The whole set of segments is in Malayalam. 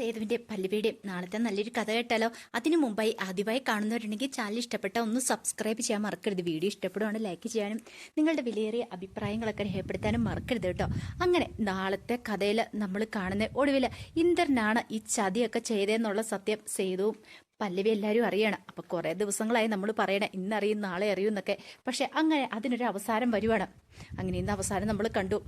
സേതുവിന്റെ പല്ലുവിയുടെയും നാളത്തെ നല്ലൊരു കഥ കേട്ടാലോ? അതിനു മുമ്പായി ആദ്യമായി കാണുന്നവരുണ്ടെങ്കിൽ ചാനൽ ഇഷ്ടപ്പെട്ട ഒന്ന് സബ്സ്ക്രൈബ് ചെയ്യാൻ മറക്കരുത്. വീഡിയോ ഇഷ്ടപ്പെടുവാണ് ലൈക്ക് ചെയ്യാനും നിങ്ങളുടെ വിലയേറിയ അഭിപ്രായങ്ങളൊക്കെ രേഖപ്പെടുത്താനും മറക്കരുത് കേട്ടോ. അങ്ങനെ നാളത്തെ കഥയിൽ നമ്മൾ കാണുന്ന ഒടുവിൽ ഇന്ദ്രനാണ് ഈ ചതിയൊക്കെ ചെയ്തതെന്നുള്ള സത്യം സേതുവും പല്ലവി എല്ലാവരും അറിയണം. അപ്പൊ കുറേ ദിവസങ്ങളായി നമ്മൾ പറയണം ഇന്നറിയും നാളെ അറിയും എന്നൊക്കെ. പക്ഷെ അങ്ങനെ അതിനൊരു അവസാനം വരുവാണ്. അങ്ങനെ ഇന്ന് അവസാനം നമ്മൾ കണ്ടു.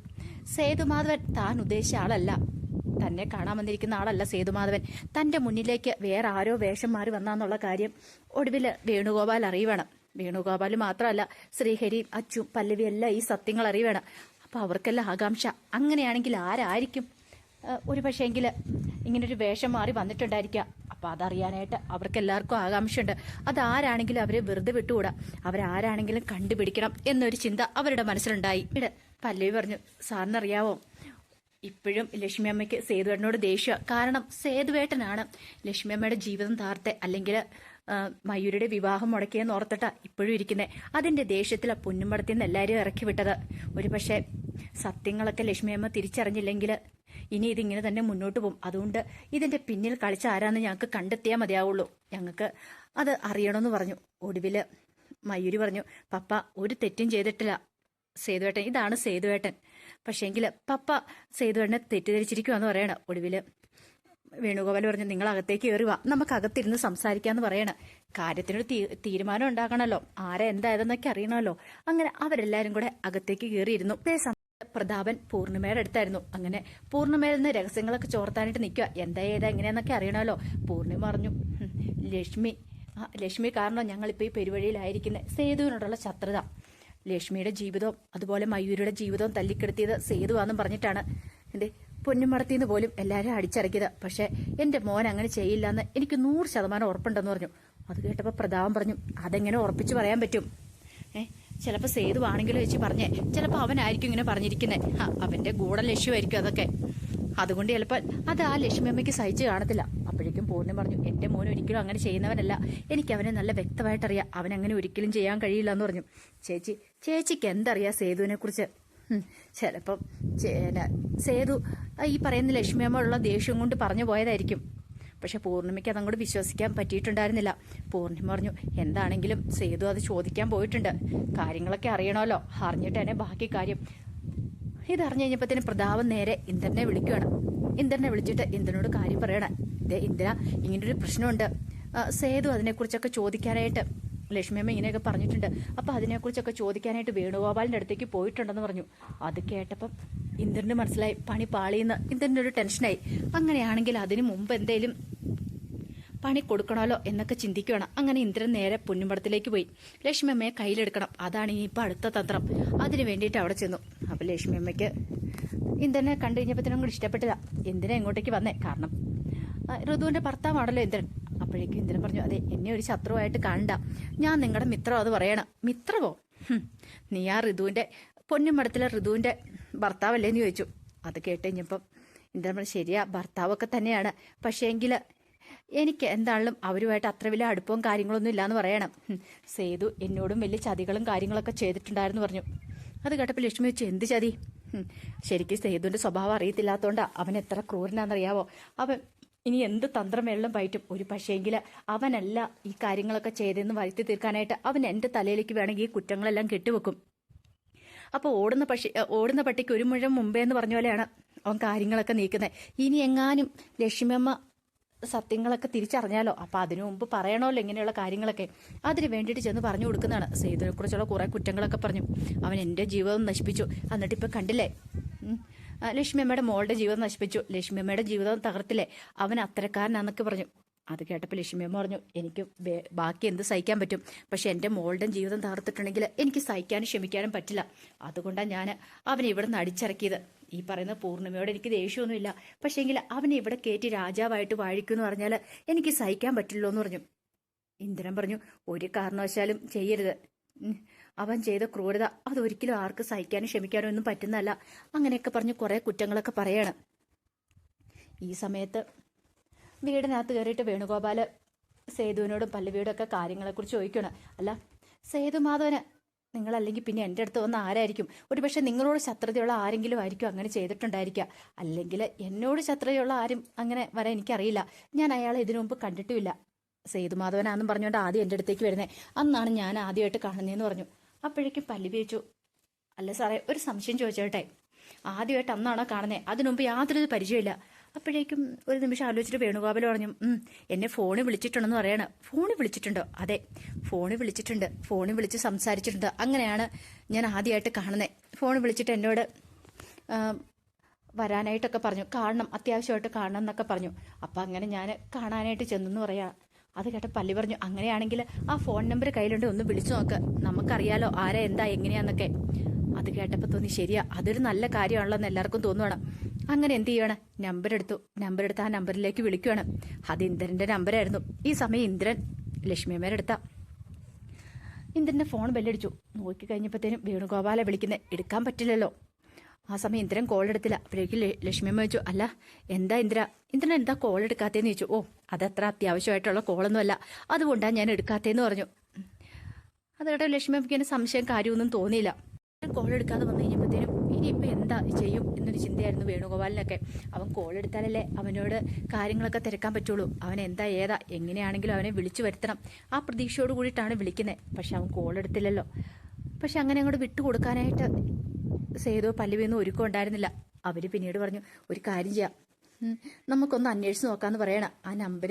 സേതുമാധവൻ താൻ ഉദ്ദേശിച്ച ആളല്ല. തന്നെ കാണാൻ വന്നിരിക്കുന്ന ആളല്ല സേതുമാധവൻ. തന്റെ മുന്നിലേക്ക് വേറെ ആരോ വേഷം മാറി വന്നാന്നുള്ള കാര്യം ഒടുവിൽ വേണുഗോപാൽ അറിയണം. വേണുഗോപാൽ മാത്രമല്ല ശ്രീഹരിയും അച്ചും പല്ലവി എല്ലാം ഈ സത്യങ്ങൾ അറിയണം. അപ്പൊ അവർക്കെല്ലാം ആകാംക്ഷ. അങ്ങനെയാണെങ്കിൽ ആരായിരിക്കും? ഒരു പക്ഷേങ്കിൽ ഇങ്ങനൊരു വേഷം മാറി വന്നിട്ടുണ്ടായിരിക്കാം. അപ്പൊ അതറിയാനായിട്ട് അവർക്ക് എല്ലാവർക്കും ആകാംക്ഷയുണ്ട്. അതാരാണെങ്കിലും അവരെ വെറുതെ വിട്ടുകൂടാ. അവരാരാണെങ്കിലും കണ്ടുപിടിക്കണം എന്നൊരു ചിന്ത അവരുടെ മനസ്സിലുണ്ടായി. ഇട പല്ലവി പറഞ്ഞു സാറിനറിയാവോ? ഇപ്പോഴും ലക്ഷ്മി അമ്മയ്ക്ക് സേതുവേട്ടനോട് ദേഷ്യ. കാരണം സേതുവേട്ടനാണ് ലക്ഷ്മി അമ്മയുടെ ജീവിതം താർത്തെ അല്ലെങ്കിൽ മയൂരിയുടെ വിവാഹം മുടക്കിയെന്ന് ഓർത്തിട്ടാ ഇപ്പോഴും ഇരിക്കുന്നത് അതിന്റെ ദേഷ്യത്തിലാ പൊന്നുമടത്തിൽ നിന്ന് എല്ലാവരും ഇറക്കി വിട്ടത്. ഒരു പക്ഷേ സത്യങ്ങളൊക്കെ ലക്ഷ്മി അമ്മ തിരിച്ചറിഞ്ഞില്ലെങ്കിൽ ഇനി ഇതിങ്ങനെ തന്നെ മുന്നോട്ട് പോകും. അതുകൊണ്ട് ഇതിന്റെ പിന്നിൽ കളിച്ച ആരാന്ന് ഞങ്ങൾക്ക് കണ്ടെത്തിയാൽ മതിയാവുള്ളൂ. ഞങ്ങൾക്ക് അത് അറിയണമെന്ന് പറഞ്ഞു. ഒടുവിൽ മയൂരി പറഞ്ഞു പപ്പ ഒരു തെറ്റും ചെയ്തിട്ടില്ല. സേതുവേട്ടൻ ഇതാണ് സേതുവേട്ടൻ. പക്ഷേങ്കിൽ പപ്പ സേതുവേട്ടനെ തെറ്റിദ്ധരിച്ചിരിക്കുവാന്ന് പറയണ ഒടുവിൽ വേണുഗോപാൽ പറഞ്ഞു നിങ്ങൾ അകത്തേക്ക് കയറി വാ. നമുക്ക് അകത്തിരുന്ന് സംസാരിക്കാന്ന് പറയണ. കാര്യത്തിനൊരു തീരുമാനം ഉണ്ടാക്കണമല്ലോ ആരെ എന്തായതെന്നൊക്കെ അറിയണമല്ലോ. അങ്ങനെ അവരെല്ലാരും കൂടെ അകത്തേക്ക് കയറിയിരുന്നു പ്രതാപൻ പൂർണിമയുടെ അടുത്തായിരുന്നു. അങ്ങനെ പൂർണിമയിൽ നിന്ന് രഹസ്യങ്ങളൊക്കെ ചോർത്താനായിട്ട് നിൽക്കുക എന്താ ഏതാ എങ്ങനെയാന്നൊക്കെ അറിയണമല്ലോ. പൂർണിമ പറഞ്ഞു "ഹും, ലക്ഷ്മി. ലക്ഷ്മി കാരണം ഞങ്ങളിപ്പോൾ ഈ പെരുവഴിയിലായിരിക്കുന്നത് സേതുവിനോടുള്ള ശത്രുത. ലക്ഷ്മിയുടെ ജീവിതവും അതുപോലെ മയൂരിയുടെ ജീവിതവും തല്ലിക്കെടുത്തിയത് സേതുവാന്നും പറഞ്ഞിട്ടാണ്. എന്റെ പൊന്നുമടത്തിന്ന് പോലും എല്ലാവരും അടിച്ചിറക്കിയത് പക്ഷെ എന്റെ മോൻ അങ്ങനെ ചെയ്യില്ല എന്ന് എനിക്ക് നൂറ് ശതമാനം ഉറപ്പുണ്ടെന്ന് പറഞ്ഞു. അത് കേട്ടപ്പോൾ പ്രതാപം പറഞ്ഞു അതെങ്ങനെ ഉറപ്പിച്ചു പറയാൻ പറ്റും? ഏ ചിലപ്പോൾ സേതുവാണെങ്കിലും വെച്ച് പറഞ്ഞേ ചിലപ്പോൾ അവനായിരിക്കും ഇങ്ങനെ പറഞ്ഞിരിക്കുന്നത് അവന്റെ ഗൂഢ ലക്ഷ്യമായിരിക്കും അതൊക്കെ. അതുകൊണ്ട് ചിലപ്പോൾ അത് ആ ലക്ഷ്മി അമ്മയ്ക്ക് സഹിച്ച് കാണത്തില്ല. അപ്പോഴേക്കും പൂർണി പറഞ്ഞു എന്റെ മോൻ ഒരിക്കലും അങ്ങനെ ചെയ്യുന്നവനല്ല. എനിക്ക് അവനെ നല്ല വ്യക്തമായിട്ടറിയാം. അവൻ അങ്ങനെ ഒരിക്കലും ചെയ്യാൻ കഴിയില്ല എന്ന് പറഞ്ഞു. ചേച്ചി ചേച്ചിക്ക് എന്തറിയാം സേതുവിനെ കുറിച്ച്? ചിലപ്പം സേതു ഈ പറയുന്ന ലക്ഷ്മി അമ്മ ഉള്ള ദേഷ്യം കൊണ്ട് പറഞ്ഞു പോയതായിരിക്കും. പക്ഷെ പൂർണിമയ്ക്ക് അതങ്ങോട്ട് വിശ്വസിക്കാൻ പറ്റിയിട്ടുണ്ടായിരുന്നില്ല. പൂർണിമ പറഞ്ഞു എന്താണെങ്കിലും സേതു അത് ചോദിക്കാൻ പോയിട്ടുണ്ട്. കാര്യങ്ങളൊക്കെ അറിയണമല്ലോ. അറിഞ്ഞിട്ട് തന്നെ ബാക്കി കാര്യം. ഇതറിഞ്ഞു കഴിഞ്ഞപ്പത്തിന് പ്രതാപം നേരെ ഇന്ദ്രനെ വിളിക്കുകയാണ്. ഇന്ദ്രനെ വിളിച്ചിട്ട് ഇന്ദ്രനോട് കാര്യം പറയണം. ഇതേ ഇന്ദ്ര ഇങ്ങനൊരു പ്രശ്നമുണ്ട്. സേതു അതിനെക്കുറിച്ചൊക്കെ ചോദിക്കാനായിട്ട് ലക്ഷ്മിയമ്മ ഇങ്ങനെയൊക്കെ പറഞ്ഞിട്ടുണ്ട്. അപ്പൊ അതിനെക്കുറിച്ചൊക്കെ ചോദിക്കാനായിട്ട് വേണുഗോപാലിന്റെ അടുത്തേക്ക് പോയിട്ടുണ്ടെന്ന് പറഞ്ഞു. അത് കേട്ടപ്പം ഇന്ദ്രന് മനസ്സിലായി പണി പാളിയെന്ന് ഇന്ദ്രന്റെ ഒരു ടെൻഷനായി. അങ്ങനെയാണെങ്കിൽ അതിനു മുമ്പ് എന്തേലും പണി കൊടുക്കണമല്ലോ എന്നൊക്കെ ചിന്തിക്കുകയാണ് അങ്ങനെ ഇന്ദ്രൻ നേരെ പൊന്നുമ്പടത്തിലേക്ക് പോയി. ലക്ഷ്മി അമ്മയെ കയ്യിലെടുക്കണം. അതാണ് ഇനിയിപ്പോൾ അടുത്ത തന്ത്രം. അതിനു വേണ്ടിയിട്ട് അവിടെ ചെന്നു. അപ്പോൾ ലക്ഷ്മി അമ്മയ്ക്ക് ഇന്ദ്രനെ കണ്ടു കഴിഞ്ഞപ്പോഴത്തേനും കൂടി ഇഷ്ടപ്പെട്ടില്ല. എന്തിനാ എങ്ങോട്ടേക്ക് വന്നേ? കാരണം ഋതുവിന്റെ ഭർത്താവാണല്ലോ ഇന്ദ്രൻ. അപ്പോഴേക്കും ഇന്ദ്രൻ പറഞ്ഞു അതെ എന്നെ ഒരു ശത്രുവായിട്ട് കാണണ്ട. ഞാൻ നിങ്ങളുടെ മിത്രം അത് പറയണം. മിത്രവോ? നീ ആ ഋതുവിന്റെ പൊന്നുമടത്തിലെ ഭർത്താവല്ലേ? എന്ന് ചോദിച്ചു. അത് കേട്ട് കഴിഞ്ഞപ്പം ഇന്ദ്രൻ പറഞ്ഞു ശരിയാ ഭർത്താവൊക്കെ തന്നെയാണ്. പക്ഷേങ്കിൽ എനിക്ക് എന്താണെങ്കിലും അവരുമായിട്ട് അത്ര വലിയ അടുപ്പവും കാര്യങ്ങളൊന്നും ഇല്ലാന്ന് പറയണം. സേതു എന്നോടും വലിയ ചതികളും കാര്യങ്ങളൊക്കെ ചെയ്തിട്ടുണ്ടായിരുന്നു പറഞ്ഞു. അത് കേട്ടപ്പോൾ ലക്ഷ്മി വെച്ചു എന്ത് ചതി? ശരിക്കും സേതുവിന്റെ സ്വഭാവം അറിയത്തില്ലാത്തോണ്ടാ അവൻ എത്ര ക്രൂരനാണെന്നറിയാവോ? അവൻ ഇനി എന്ത് തന്ത്രം വെള്ളം പയറ്റും? ഒരു പക്ഷേങ്കിൽ അവനല്ല ഈ കാര്യങ്ങളൊക്കെ ചെയ്തെന്ന് വരുത്തി തീർക്കാനായിട്ട് അവൻ എന്റെ തലയിലേക്ക് വേണമെങ്കിൽ ഈ കുറ്റങ്ങളെല്ലാം കെട്ടിവെക്കും. അപ്പൊ ഓടുന്ന പക്ഷി ഓടുന്ന പട്ടിക്ക് ഒരു മുഴം മുമ്പേ എന്ന് പറഞ്ഞ പോലെയാണ് അവൻ കാര്യങ്ങളൊക്കെ നീക്കുന്നത്. ഇനി എങ്ങാനും ലക്ഷ്മിയമ്മ സത്യങ്ങളൊക്കെ തിരിച്ചറിഞ്ഞാലോ? അപ്പൊ അതിനു മുമ്പ് പറയണമല്ലോ ഇങ്ങനെയുള്ള കാര്യങ്ങളൊക്കെ. അതിന് വേണ്ടിയിട്ട് ചെന്ന് പറഞ്ഞു കൊടുക്കുന്നതാണ്. സെയ്തിനെ കുറിച്ചുള്ള കുറെ കുറ്റങ്ങളൊക്കെ പറഞ്ഞു. അവൻ എന്റെ ജീവിതം നശിപ്പിച്ചു. എന്നിട്ട് ഇപ്പൊ കണ്ടില്ലേ? ലക്ഷ്മിയമ്മയുടെ മോളുടെ ജീവിതം നശിപ്പിച്ചു. ലക്ഷ്മിയമ്മയുടെ ജീവിതം തകർത്തില്ലേ? അവൻ അത്തരക്കാരനാന്നൊക്കെ പറഞ്ഞു. അത് കേട്ടപ്പോൾ ലക്ഷ്മിയമ്മ പറഞ്ഞു എനിക്ക് ബാക്കി എന്ത് സഹിക്കാൻ പറ്റും? പക്ഷെ എന്റെ മോളുടെ ജീവിതം തകർത്തിട്ടുണ്ടെങ്കിൽ എനിക്ക് സഹിക്കാനും ക്ഷമിക്കാനും പറ്റില്ല. അതുകൊണ്ടാണ് ഞാൻ അവനെ ഇവിടെ നിന്ന് അടിച്ചിറക്കിയത്. ഈ പറയുന്ന പൂർണിമയോട് എനിക്ക് ദേഷ്യമൊന്നുമില്ല. പക്ഷേങ്കിൽ അവനെ ഇവിടെ കയറ്റി രാജാവായിട്ട് വാഴിക്കുമെന്ന് പറഞ്ഞാൽ എനിക്ക് സഹിക്കാൻ പറ്റില്ലോ എന്ന് പറഞ്ഞു. ഇന്ദ്രൻ പറഞ്ഞു ഒരു കാരണവശാലും ചെയ്യരുത്. അവൻ ചെയ്ത ക്രൂരത അതൊരിക്കലും ആർക്ക് സഹിക്കാനും ക്ഷമിക്കാനും ഒന്നും പറ്റുന്നതല്ല. അങ്ങനെയൊക്കെ പറഞ്ഞ് കുറെ കുറ്റങ്ങളൊക്കെ പറയാണ്. ഈ സമയത്ത് വീടിനകത്ത് കയറിയിട്ട് വേണുഗോപാൽ സേതുവിനോടും പല്ലവിയോടും ഒക്കെ കാര്യങ്ങളെക്കുറിച്ച് ചോദിക്കണം അല്ല സേതു മാധവന് നിങ്ങളല്ലെങ്കിൽ പിന്നെ എന്റെ അടുത്ത് വന്ന ആരായിരിക്കും? ഒരുപക്ഷെ നിങ്ങളോട് ശത്രുതയുള്ള ആരെങ്കിലും ആയിരിക്കും അങ്ങനെ ചെയ്തിട്ടുണ്ടായിരിക്കുക. അല്ലെങ്കിൽ എന്നോട് ശത്രുതയുള്ള ആരും അങ്ങനെ വരാൻ എനിക്കറിയില്ല. ഞാൻ അയാളെ ഇതിനു മുമ്പ് കണ്ടിട്ടുമില്ല. സേതുമാധവനാന്നും പറഞ്ഞുകൊണ്ട് ആദ്യം എന്റെ അടുത്തേക്ക് വരുന്നത് അന്നാണ് ഞാൻ ആദ്യമായിട്ട് കാണുന്നതെന്ന് പറഞ്ഞു. അപ്പോഴേക്കും പല്ലി വെച്ചു അല്ല സാറേ ഒരു സംശയം ചോദിച്ചോട്ടെ? ആദ്യമായിട്ട് അന്നാണോ കാണുന്നത് അതിനുമുമ്പ് യാതൊരു പരിചയമില്ല അപ്പോഴേക്കും ഒരു നിമിഷം ആലോചിച്ചിട്ട് വേണുഗോപാൽ പറഞ്ഞു "ഉം, എന്നെ ഫോണിൽ വിളിച്ചിട്ടുണ്ടെന്ന് പറയാണ്. ഫോണിൽ വിളിച്ചിട്ടുണ്ടോ. അതെ ഫോണിൽ വിളിച്ചിട്ടുണ്ട്. ഫോണിൽ വിളിച്ച് സംസാരിച്ചിട്ടുണ്ട്. അങ്ങനെയാണ് ഞാൻ ആദ്യമായിട്ട് കാണുന്നത് ഫോണിൽ വിളിച്ചിട്ട് എന്നോട് വരാനായിട്ടൊക്കെ പറഞ്ഞു. കാണണം അത്യാവശ്യമായിട്ട് കാണണം എന്നൊക്കെ പറഞ്ഞു. അപ്പം അങ്ങനെ ഞാൻ കാണാനായിട്ട് ചെന്നെന്ന് പറയാ. അത് കേട്ട പല്ലി പറഞ്ഞു അങ്ങനെയാണെങ്കിൽ ആ ഫോൺ നമ്പർ കയ്യിലുണ്ട് ഒന്ന് വിളിച്ചു നോക്ക്. നമുക്കറിയാലോ ആരാ എന്താ എങ്ങനെയാന്നൊക്കെ. അത് കേട്ടപ്പോൾ തോന്നി ശരിയാ അതൊരു നല്ല കാര്യമാണല്ലോ എല്ലാവർക്കും തോന്നുവാണ്. അങ്ങനെ എന്ത് ചെയ്യണം നമ്പർ എടുത്തു. നമ്പർ എടുത്ത് ആ നമ്പറിലേക്ക് വിളിക്കുകയാണ് അത് ഇന്ദ്രന്റെ നമ്പറായിരുന്നു ഈ സമയം ഇന്ദ്രൻ ലക്ഷ്മിയമ്മേരെടുത്ത ഇന്ദ്രന്റെ ഫോൺ ബെല്ലടിച്ചു നോക്കി കഴിഞ്ഞപ്പോഴത്തേനും വേണുഗോപാലെ വിളിക്കുന്നത് എടുക്കാൻ പറ്റില്ലല്ലോ. ആ സമയം ഇന്ദ്രൻ കോൾ എടുത്തില്ല. അപ്പോഴേക്കും ലക്ഷ്മിയമ്മ ചോദിച്ചു അല്ല എന്താ ഇന്ദ്ര? ഇന്ദ്രൻ എന്താ കോൾ എടുക്കാത്തേന്ന് ചോദിച്ചു. ഓ അതത്ര അത്യാവശ്യമായിട്ടുള്ള കോളൊന്നുമല്ല അതുകൊണ്ടാണ് ഞാൻ എടുക്കാത്തേന്ന് പറഞ്ഞു. അതോടെ ലക്ഷ്മിയമ്മയ്ക്ക് സംശയം കാര്യമൊന്നും തോന്നിയില്ല. കോൾ എടുക്കാതെ വന്നു കഴിഞ്ഞപ്പോഴത്തേനും ഇനിയിപ്പോൾ എന്താ ചെയ്യും എന്നൊരു ചിന്തയായിരുന്നു വേണുഗോപാലിനൊക്കെ. അവൻ കോൾ എടുത്താലല്ലേ അവനോട് കാര്യങ്ങളൊക്കെ തിരക്കാൻ പറ്റുള്ളൂ. അവൻ എന്താ ഏതാ എങ്ങനെയാണെങ്കിലും അവനെ വിളിച്ചു വരുത്തണം. ആ പ്രതീക്ഷയോട് കൂടിയിട്ടാണ് വിളിക്കുന്നത് പക്ഷെ അവൻ കോൾ എടുത്തില്ലല്ലോ. പക്ഷെ അങ്ങനെ അങ്ങോട്ട് വിട്ടുകൊടുക്കാനായിട്ട് സേതു പല്ലുവീന്ന് ഒരുക്കം ഉണ്ടായിരുന്നില്ല. അവർ പിന്നീട് പറഞ്ഞു ഒരു കാര്യം ചെയ്യാം. നമുക്കൊന്ന് അന്വേഷിച്ച് നോക്കാമെന്ന് പറയണം. ആ നമ്പർ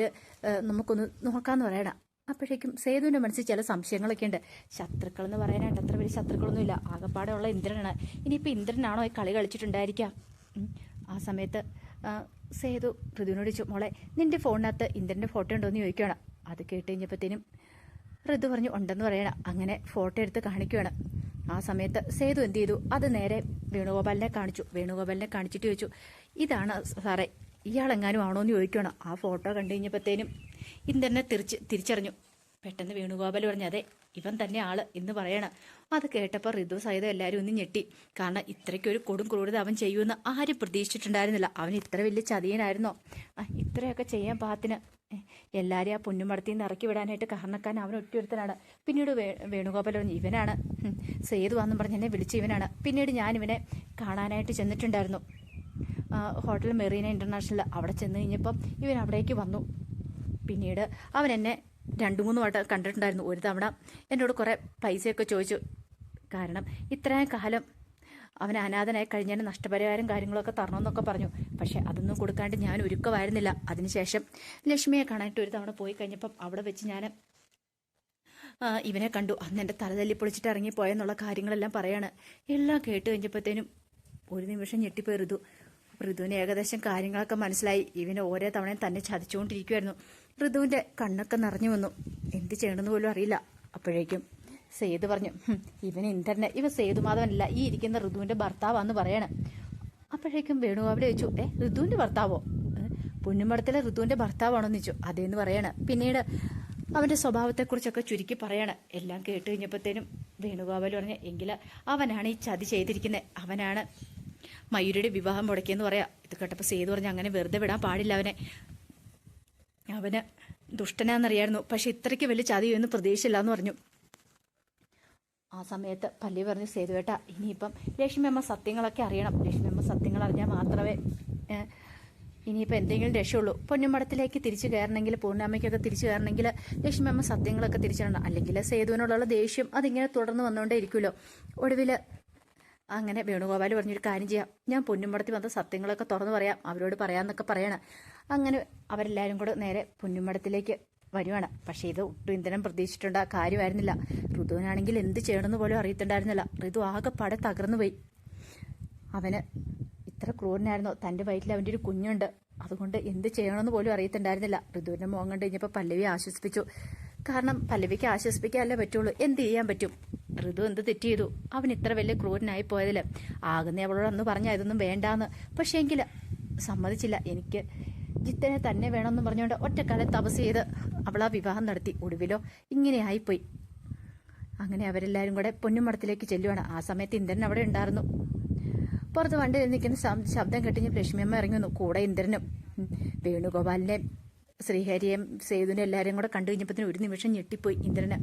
നമുക്കൊന്ന് നോക്കാമെന്ന് പറയണം. അപ്പോഴേക്കും സേതുവിന്റെ മനസ്സിൽ ചില സംശയങ്ങളൊക്കെ ഉണ്ട്. ശത്രുക്കൾ എന്ന് പറയാനായിട്ട് അത്ര വലിയ ശത്രുക്കളൊന്നുമില്ല ആകപ്പാടെ ഉള്ള ഇന്ദ്രനാണ്. ഇനിയിപ്പോൾ ഇന്ദ്രനാണോ ഈ കളി കളിച്ചിട്ടുണ്ടായിരിക്കാം? ആ സമയത്ത് സേതു ഋതുവിനോട് ചോദിച്ചു മോളെ നിന്റെ ഫോണിനകത്ത് ഇന്ദ്രന്റെ ഫോട്ടോ ഉണ്ടോ എന്ന് ചോദിക്കുകയാണ് അത് കേട്ട് കഴിഞ്ഞപ്പോഴത്തേനും ഋതു പറഞ്ഞു ഉണ്ടെന്ന് പറയണം. അങ്ങനെ ഫോട്ടോ എടുത്ത് കാണിക്കുകയാണ് ആ സമയത്ത് സേതു എന്ത് ചെയ്തു? അത് നേരെ വേണുഗോപാലിനെ കാണിച്ചു. വേണുഗോപാലിനെ കാണിച്ചിട്ട് ചോദിച്ചു ഇതാണ് സാറേ ഇയാളെങ്ങാനും ആണോ എന്ന് ചോദിക്കണം ആ ഫോട്ടോ കണ്ടു കഴിഞ്ഞപ്പോഴത്തേനും ഇന്ദ്രനെ തിരിച്ച് തിരിച്ചറിഞ്ഞു. പെട്ടെന്ന് വേണുഗോപാൽ പറഞ്ഞു അതെ ഇവൻ തന്നെ ആൾ എന്ന് പറയണം. അത് കേട്ടപ്പോൾ ഋതു സഹിതം എല്ലാവരും ഒന്ന് ഞെട്ടി. കാരണം ഇത്രയ്ക്കൊരു കൊടും ക്രൂരത അവൻ ചെയ്യുമെന്ന് ആരും പ്രതീക്ഷിച്ചിട്ടുണ്ടായിരുന്നില്ല. അവൻ ഇത്ര വലിയ ചതിയനായിരുന്നോ? ഇത്രയൊക്കെ ചെയ്യാൻ പാത്തിന് എല്ലാവരെയും ആ പൊന്നുമടത്തിൽ നിന്ന് ഇറക്കി വിടാനായിട്ട് കാരണക്കാരൻ അവൻ ഒറ്റയൊരുത്തനാണ്. പിന്നീട് വേ വേണുഗോപാൽ പറഞ്ഞു ഇവനാണ്. സേതു വന്നും പറഞ്ഞ് എന്നെ വിളിച്ച ഇവനാണ്. പിന്നീട് ഞാൻ ഇവനെ കാണാനായിട്ട് ചെന്നിട്ടുണ്ടായിരുന്നു. ഹോട്ടൽ മെറീന ഇന്റർനാഷണൽ അവിടെ ചെന്ന് കഴിഞ്ഞപ്പം ഇവൻ അവിടേക്ക് വന്നു. പിന്നീട് അവൻ എന്നെ രണ്ടു മൂന്ന് വട്ടം കണ്ടിട്ടുണ്ടായിരുന്നു ഒരു തവണ. എന്നോട് കുറേ പൈസയൊക്കെ ചോദിച്ചു. കാരണം ഇത്രയും കാലം അവൻ അനാഥനായി കഴിഞ്ഞാൽ നഷ്ടപരിഹാരം കാര്യങ്ങളൊക്കെ തരണമെന്നൊക്കെ പറഞ്ഞു. പക്ഷേ അതൊന്നും കൊടുക്കാണ്ട് ഞാൻ ഒരുക്കമായിരുന്നില്ല. അതിനുശേഷം ലക്ഷ്മിയെ കാണാനായിട്ട് ഒരു തവണ പോയി കഴിഞ്ഞപ്പം അവിടെ വെച്ച് ഞാൻ ഇവനെ കണ്ടു. അന്ന് എന്റെ തലതല്ലി പൊളിച്ചിട്ട് ഇറങ്ങിപ്പോയെന്നുള്ള കാര്യങ്ങളെല്ലാം പറയാണ്. എല്ലാം കേട്ട് കഴിഞ്ഞപ്പോഴത്തേനും ഒരു നിമിഷം ഞെട്ടിപ്പോയി ഋതു. ഋതുവിന് ഏകദേശം കാര്യങ്ങളൊക്കെ മനസ്സിലായി. ഇവന് ഓരോ തവണയും തന്നെ ചതിച്ചുകൊണ്ടിരിക്കുമായിരുന്നു ഋതുവിന്റെ കണ്ണൊക്കെ നിറഞ്ഞു വന്നു. എന്ത് ചെയ്യണമെന്ന് പോലും അറിയില്ല. അപ്പോഴേക്കും സേതു പറഞ്ഞു "ഹും, ഇവൻ ഇന്ദ്രനെ ഇവ സേതുമാധവനല്ല ഈ ഇരിക്കുന്ന ഋതുവിന്റെ ഭർത്താവാന്ന് പറയണം. അപ്പോഴേക്കും വേണുഗോപാൽ ചോദിച്ചു ഏ ഋതുവിന്റെ ഭർത്താവോ? ഏ, പൊന്നുമടത്തിലെ ഋതുവിന്റെ ഭർത്താവാണോ എന്ന് ചോദിച്ചു. അതേന്ന് പറയണം. പിന്നീട് അവന്റെ സ്വഭാവത്തെക്കുറിച്ചൊക്കെ ചുരുക്കി പറയണം. എല്ലാം കേട്ട് കഴിഞ്ഞപ്പോഴത്തേനും വേണുഗോപാൽ പറഞ്ഞു എങ്കിൽ അവനാണ് ഈ ചതി ചെയ്തിരിക്കുന്നത് അവനാണ് മയൂരിയുടെ വിവാഹം മുടക്കിയെന്ന് പറയാം. ഇത് കേട്ടപ്പോൾ സേതു പറഞ്ഞ് അങ്ങനെ വെറുതെ വിടാൻ പാടില്ല അവനെ. അവന് ദുഷ്ടനാന്നറിയായിരുന്നു. പക്ഷെ ഇത്രയ്ക്ക് വലിയ ചതിയൊന്നും പ്രതീക്ഷയില്ല എന്ന് പറഞ്ഞു. ആ സമയത്ത് പല്ലി പറഞ്ഞു സേതുവേട്ട ഇനിയിപ്പം ലക്ഷ്മിയമ്മ സത്യങ്ങളൊക്കെ അറിയണം. ലക്ഷ്മി അമ്മ സത്യങ്ങൾ അറിഞ്ഞാൽ മാത്രമേ ഇനിയിപ്പോൾ എന്തെങ്കിലും രക്ഷയുള്ളൂ. പൊന്നുമടത്തിലേക്ക് തിരിച്ചു കയറണമെങ്കിൽ പൂർണാമയ്ക്കൊക്കെ തിരിച്ചു കയറണമെങ്കിൽ ലക്ഷ്മിയമ്മ സത്യങ്ങളൊക്കെ തിരിച്ചിടണം അല്ലെങ്കിൽ സേതുവിനോടുള്ള ദേഷ്യം അതിങ്ങനെ തുടർന്ന് വന്നുകൊണ്ടേ ഇരിക്കുമല്ലോ ഒടുവിൽ അങ്ങനെ വേണുഗോപാൽ പറഞ്ഞൊരു കാര്യം ചെയ്യാം. ഞാൻ പൊന്നുമടത്തിൽ വന്ന സത്യങ്ങളൊക്കെ തുറന്നു പറയാം. അവരോട് പറയാമെന്നൊക്കെ പറയണം. അങ്ങനെ അവരെല്ലാവരും കൂടെ നേരെ പുന്നുമടത്തിലേക്ക് വരുവാണ്. പക്ഷേ ഇത് ഒട്ടും ഇന്ധനം പ്രതീക്ഷിച്ചിട്ടുണ്ട് കാര്യമായിരുന്നില്ല. ഋതുവിനാണെങ്കിൽ എന്ത് ചെയ്യണമെന്ന് പോലും അറിയത്തുണ്ടായിരുന്നില്ല. ഋതു ആകെ പട തകർന്നു പോയി. അവന് ഇത്ര ക്രൂരനായിരുന്നു. തന്റെ വയറ്റിൽ അവന്റെ ഒരു കുഞ്ഞുണ്ട്. അതുകൊണ്ട് എന്ത് ചെയ്യണമെന്ന് പോലും അറിയത്തുണ്ടായിരുന്നില്ല. ഋതുവിന്റെ മോഹം കണ്ട് കഴിഞ്ഞപ്പോൾ പല്ലവി ആശ്വസിപ്പിച്ചു. കാരണം പല്ലവിക്ക് ആശ്വസിപ്പിക്കാനല്ലേ പറ്റുള്ളൂ. എന്ത് ചെയ്യാൻ പറ്റും? ഋതു എന്ത് തെറ്റ് ചെയ്തു? അവൻ ഇത്ര വലിയ ക്രൂരനായി പോയതിൽ ആകുന്ന അവളോട് അന്ന് പറഞ്ഞ ഇതൊന്നും വേണ്ടാന്ന്. പക്ഷേ എങ്കിൽ സമ്മതിച്ചില്ല. എനിക്ക് ജിത്തനെ തന്നെ വേണമെന്ന് പറഞ്ഞുകൊണ്ട് ഒറ്റക്കാലം തപസ് ചെയ്ത് അവൾ ആ വിവാഹം നടത്തി ഒടുവിലോ ഇങ്ങനെ ആയിപ്പോയി അങ്ങനെ അവരെല്ലാവരും കൂടെ പൊന്നുമടത്തിലേക്ക് ചെല്ലുവാണ്. ആ സമയത്ത് ഇന്ദ്രൻ അവിടെ ഉണ്ടായിരുന്നു. പുറത്ത് വണ്ടിയിൽ നിൽക്കുന്ന ശബ്ദം കെട്ടിഞ്ഞ് ലക്ഷ്മിയമ്മ ഇറങ്ങി വന്നു കൂടെ ഇന്ദ്രനും വേണുഗോപാലിനെയും ശ്രീഹരിയെയും സേതുവിനെ എല്ലാവരെയും കൂടെ കണ്ടു കഴിഞ്ഞപ്പോൾ ഒരു നിമിഷം ഞെട്ടിപ്പോയി ഇന്ദ്രന്.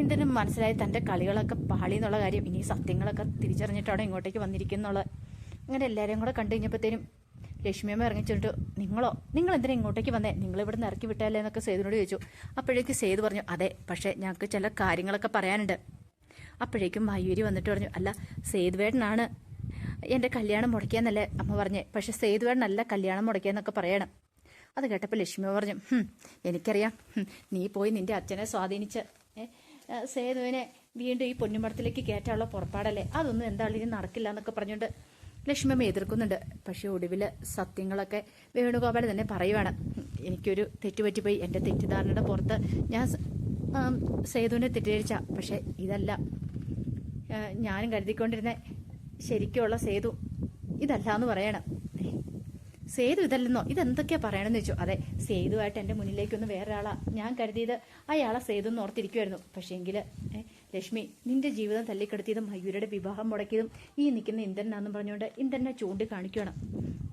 ഇന്ദ്രന് മനസ്സിലായി തന്റെ കളികളൊക്കെ പാളി എന്നുള്ള കാര്യം. ഇനി സത്യങ്ങളൊക്കെ തിരിച്ചറിഞ്ഞിട്ടാണ് ഇങ്ങോട്ടേക്ക് വന്നിരിക്കുന്നുള്ളത് അങ്ങനെ എല്ലാവരെയും കൂടെ കണ്ടു കഴിഞ്ഞപ്പോഴത്തേനും ലക്ഷ്മിയമ്മ ഇറങ്ങിച്ചിട്ട് നിങ്ങളോ? നിങ്ങൾ എന്തിനാ ഇങ്ങോട്ടേക്ക് വന്നേ? നിങ്ങൾ ഇവിടെ നിന്ന് ഇറക്കി വിട്ടല്ലേ എന്നൊക്കെ സേതുവിനോട് ചോദിച്ചു. അപ്പോഴേക്ക് സേതു പറഞ്ഞു അതെ പക്ഷേ ഞങ്ങൾക്ക് ചില കാര്യങ്ങളൊക്കെ പറയാനുണ്ട്. അപ്പോഴേക്കും മയൂരി വന്നിട്ട് പറഞ്ഞു അല്ല സേതുവേട്ടനാണ് എന്റെ കല്യാണം മുടക്കിയെന്നല്ലേ അമ്മ പറഞ്ഞേ? പക്ഷെ സേതുവേട്ടനല്ല കല്യാണം മുടക്കിയെന്നൊക്കെ പറയണം. അത് കേട്ടപ്പോൾ ലക്ഷ്മി പറഞ്ഞു "ഹും, എനിക്കറിയാം. നീ പോയി നിന്റെ അച്ഛനെ സ്വാധീനിച്ച് സേതുവിനെ വീണ്ടും ഈ പൊന്നുമടത്തിലേക്ക് കയറ്റാനുള്ള പുറപ്പാടല്ലേ? അതൊന്നും എന്താണെങ്കിലും നടക്കില്ല എന്നൊക്കെ പറഞ്ഞുകൊണ്ട് ലക്ഷ്മിയമ്മ എതിർക്കുന്നുണ്ട്. പക്ഷെ ഒടുവിൽ സത്യങ്ങളൊക്കെ വേണുഗോപാൽ തന്നെ പറയുവാണ്. "ഹും, എനിക്കൊരു തെറ്റുപറ്റിപ്പോയി. എന്റെ തെറ്റിദ്ധാരണയുടെ പുറത്ത് ഞാൻ സേതുവിനെ തെറ്റിദ്ധരിച്ച. പക്ഷെ ഇതല്ല. ഞാനും കരുതിക്കൊണ്ടിരുന്ന ശരിക്കുള്ള സേതു ഇതല്ല എന്ന് പറയണം സേതു ഇതല്ലെന്നോ? ഇതെന്തൊക്കെയാ പറയണമെന്ന് വെച്ചു അതെ സേതുവായിട്ട് എന്റെ മുന്നിലേക്കൊന്ന് വേറൊരാളാ. ഞാൻ കരുതിയത് അയാളെ സേതു എന്ന് ഓർത്തിരിക്കുമായിരുന്നു പക്ഷേ എങ്കിൽ ലക്ഷ്മി നിന്റെ ജീവിതം തല്ലിക്കെടുത്തിയതും മയൂരുടെ വിവാഹം മുടക്കിയതും ഈ നിൽക്കുന്ന ഇന്ദ്രനാന്നും പറഞ്ഞുകൊണ്ട് ഇന്ദ്രനെ ചൂണ്ടിക്കാണിക്കണം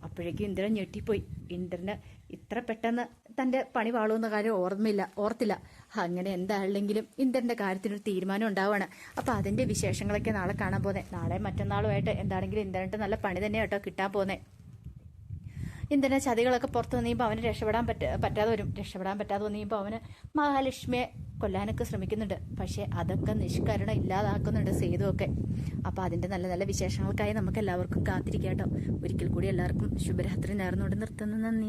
അപ്പോഴേക്കും ഇന്ദ്രൻ ഞെട്ടിപ്പോയി. ഇന്ദ്രന് ഇത്ര പെട്ടെന്ന് തന്റെ പണി വാളുന്ന കാര്യം ഓർമ്മയില്ല ഓർത്തില്ല. അങ്ങനെ എന്താണെങ്കിലും ഇന്ദ്രന്റെ കാര്യത്തിനൊരു തീരുമാനം ഉണ്ടാവുകയാണ് അപ്പോൾ അതിന്റെ വിശേഷങ്ങളൊക്കെ നാളെ കാണാൻ പോകുന്നത് നാളെ മറ്റന്നാളുമായിട്ട് എന്താണെങ്കിലും ഇന്ദ്രനിട്ട് നല്ല പണി തന്നെ കേട്ടോ കിട്ടാൻ പോകുന്നത് ഇന്ദ്രനെ ചതികളൊക്കെ പുറത്തു വന്നിയുമ്പോൾ അവന് രക്ഷപ്പെടാൻ പറ്റ പറ്റാതെ വരും. രക്ഷപ്പെടാൻ പറ്റാതെ വന്നിയുമ്പോൾ അവന് മഹാലക്ഷ്മിയെ കൊല്ലാനൊക്കെ ശ്രമിക്കുന്നുണ്ട്. പക്ഷേ അതൊക്കെ നിഷ്കരണം ഇല്ലാതാക്കുന്നുണ്ട് സേതുവൊക്കെ. അപ്പോൾ അതിന്റെ നല്ല നല്ല വിശേഷങ്ങൾക്കായി നമുക്ക് എല്ലാവർക്കും കാത്തിരിക്കാം കേട്ടോ. ഒരിക്കൽ കൂടി എല്ലാവർക്കും ശുഭരാത്രി നേർന്നുകൊണ്ട് നിർത്തുന്നു. നന്ദി.